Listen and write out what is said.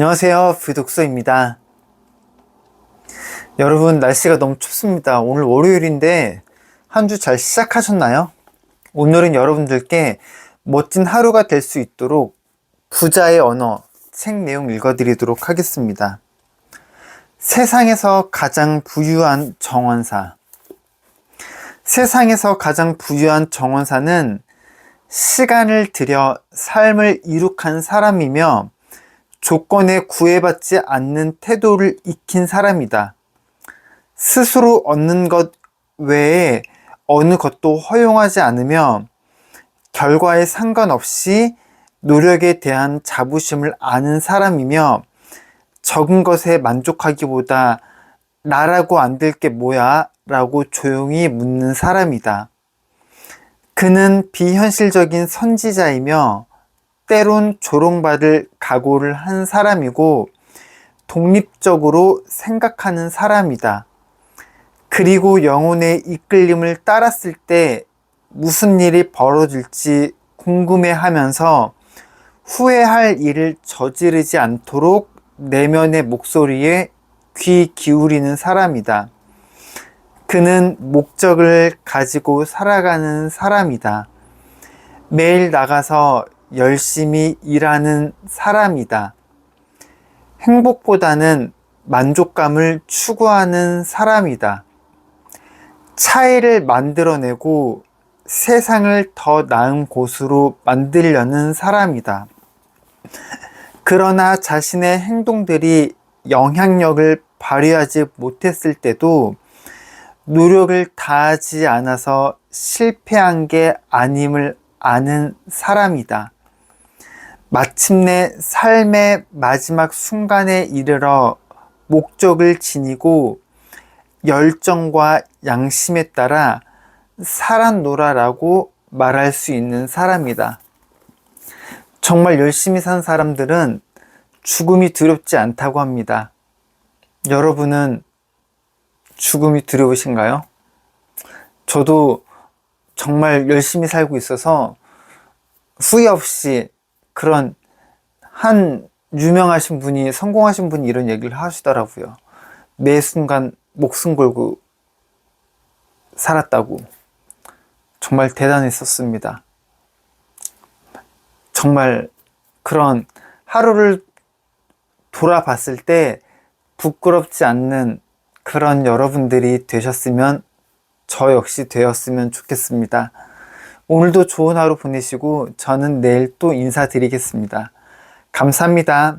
안녕하세요. 부독서입니다. 여러분, 날씨가 너무 춥습니다. 오늘 월요일인데, 한 주 잘 시작하셨나요? 오늘은 여러분들께 멋진 하루가 될 수 있도록 부자의 언어 책 내용 읽어드리도록 하겠습니다. 세상에서 가장 부유한 정원사. 세상에서 가장 부유한 정원사는 시간을 들여 삶을 이룩한 사람이며 조건에 구애받지 않는 태도를 익힌 사람이다. 스스로 얻는 것 외에 어느 것도 허용하지 않으며 결과에 상관없이 노력에 대한 자부심을 아는 사람이며 적은 것에 만족하기보다 나라고 안 될 게 뭐야? 라고 조용히 묻는 사람이다. 그는 비현실적인 선지자이며 때론 조롱받을 각오를 한 사람이고 독립적으로 생각하는 사람이다. 그리고 영혼의 이끌림을 따랐을 때 무슨 일이 벌어질지 궁금해 하면서 후회할 일을 저지르지 않도록 내면의 목소리에 귀 기울이는 사람이다. 그는 목적을 가지고 살아가는 사람이다. 매일 나가서 열심히 일하는 사람이다. 행복보다는 만족감을 추구하는 사람이다. 차이를 만들어내고 세상을 더 나은 곳으로 만들려는 사람이다. 그러나 자신의 행동들이 영향력을 발휘하지 못했을 때도 노력을 다하지 않아서 실패한 게 아님을 아는 사람이다. 마침내 삶의 마지막 순간에 이르러 목적을 지니고 열정과 양심에 따라 살았노라라고 말할 수 있는 사람이다. 정말 열심히 산 사람들은 죽음이 두렵지 않다고 합니다. 여러분은 죽음이 두려우신가요? 저도 정말 열심히 살고 있어서 후회 없이 그런 한 유명하신 분이 성공하신 분이 이런 얘기를 하시더라고요. 매 순간 목숨 걸고 살았다고. 정말 대단했었습니다. 정말 그런 하루를 돌아봤을 때 부끄럽지 않는 그런 여러분들이 되셨으면 저 역시 되었으면 좋겠습니다. 오늘도 좋은 하루 보내시고 저는 내일 또 인사드리겠습니다. 감사합니다.